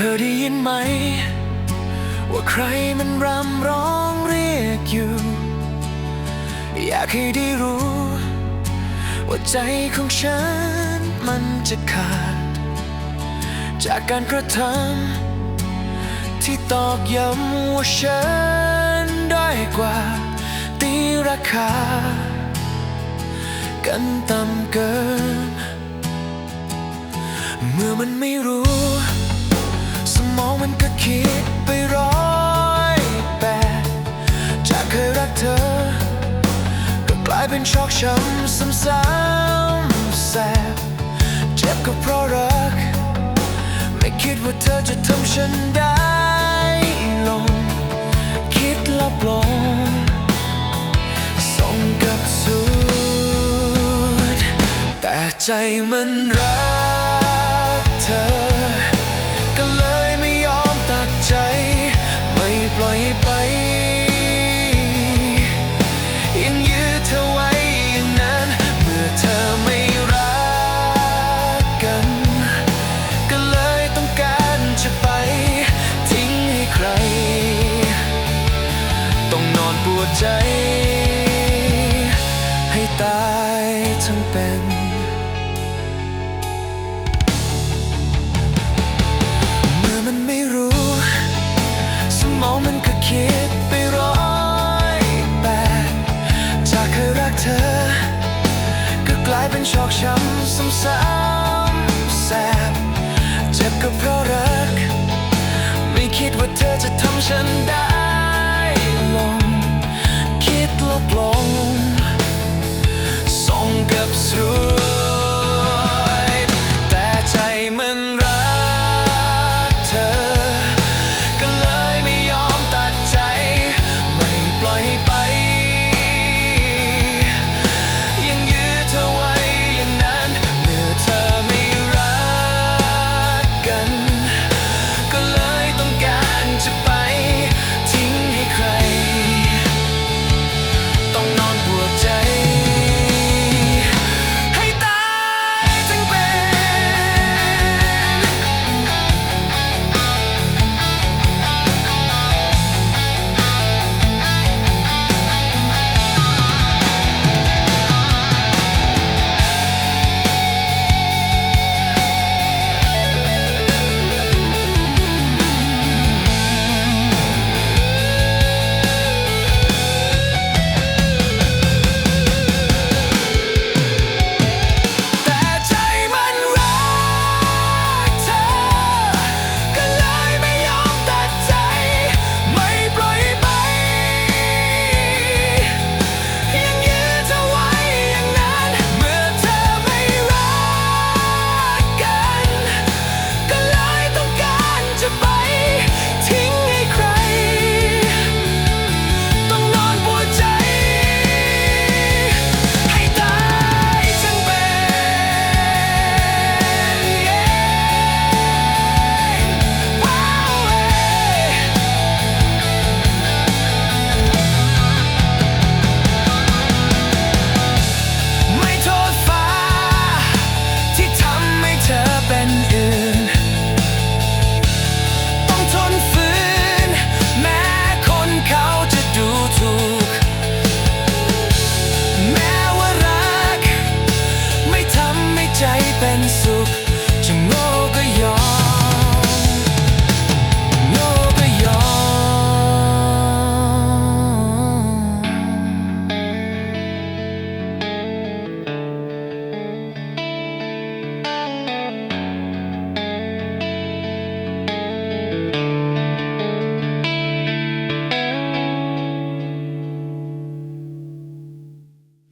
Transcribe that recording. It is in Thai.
ธอได้ยินไหม ว่าใครมันรำร้องเรียกอยู่ อยากให้ได้รู้ ว่าใจของฉันมันจะขาด จากการกระทำที่ตอกย้ำว่าฉันด้อยกว่า ตีราคา กันต่ำเกิน เมื่อมันไม่รู้ ชอกช้ำซ้ำๆแสบเจ็บก็เพราะรัก ไม่คิดว่าเธอจะทำฉันได้ลง คิดลับลงส่งกับสุด แต่ใจมันรักเธอายเป็นชอกช้ำซ้ำซ้ำแสบเจ็บก็เพราะรัก ไม่คิดว่าเธอจะทำฉันได้